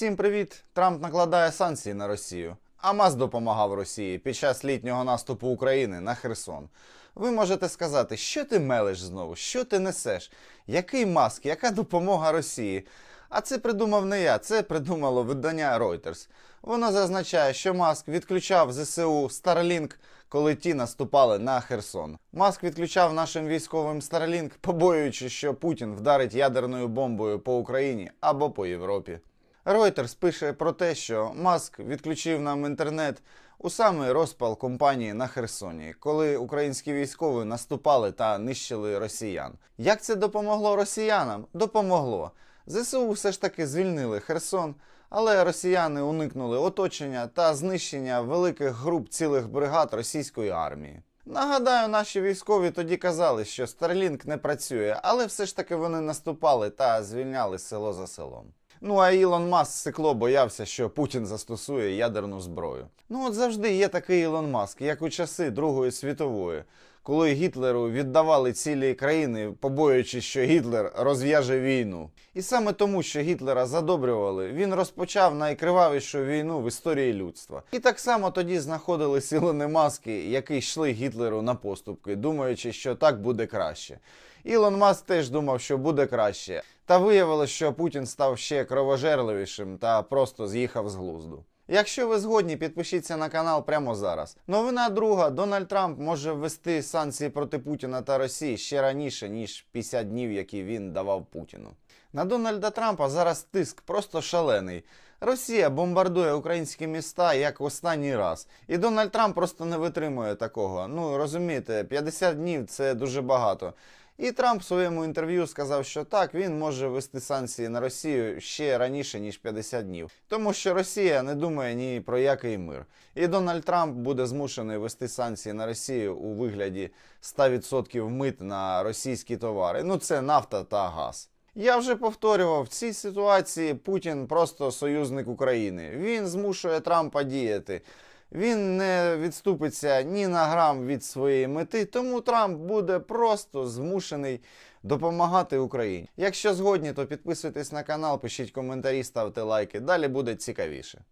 Всім привіт! Трамп накладає санкції на Росію. А МАС допомагав Росії під час літнього наступу України на Херсон. Ви можете сказати, що ти мелиш знову, що ти несеш? Який маск, яка допомога Росії? А це придумав не я, це придумало видання Reuters. Воно зазначає, що Маск відключав ЗСУ Starlink, коли ті наступали на Херсон. Маск відключав нашим військовим Starlink, побоюючись, що Путін вдарить ядерною бомбою по Україні або по Європі. Reuters пише про те, що Маск відключив нам інтернет у самий розпал компанії на Херсоні, коли українські військові наступали та нищили росіян. Як це допомогло росіянам? Допомогло. ЗСУ все ж таки звільнили Херсон, але росіяни уникнули оточення та знищення великих груп цілих бригад російської армії. Нагадаю, наші військові тоді казали, що Starlink не працює, але все ж таки вони наступали та звільняли село за селом. Ну а Ілон Маск сикло боявся, що Путін застосує ядерну зброю. Ну от завжди є такий Ілон Маск, як у часи Другої світової, коли Гітлеру віддавали цілі країни, побоюючись, що Гітлер розв'яже війну. І саме тому, що Гітлера задобрювали, він розпочав найкривавішу війну в історії людства. І так само тоді знаходили Ілони Маски, які йшли Гітлеру на поступки, думаючи, що так буде краще. Ілон Маск теж думав, що буде краще. Та виявилось, що Путін став ще кровожерливішим та просто з'їхав з глузду. Якщо ви згодні, підпишіться на канал прямо зараз. Новина друга: Дональд Трамп може ввести санкції проти Путіна та Росії ще раніше, ніж 50 днів, які він давав Путіну. На Дональда Трампа зараз тиск просто шалений. Росія бомбардує українські міста як останній раз. І Дональд Трамп просто не витримує такого. Ну розумієте, 50 днів це дуже багато. І Трамп в своєму інтерв'ю сказав, що так, він може ввести санкції на Росію ще раніше, ніж 50 днів. Тому що Росія не думає ні про який мир. І Дональд Трамп буде змушений ввести санкції на Росію у вигляді 100% мит на російські товари. Ну це нафта та газ. Я вже повторював, в цій ситуації Путін просто союзник України. Він змушує Трампа діяти. Він не відступиться ні на грам від своєї мети, тому Трамп буде просто змушений допомагати Україні. Якщо згодні, то підписуйтесь на канал, пишіть коментарі, ставте лайки. Далі буде цікавіше.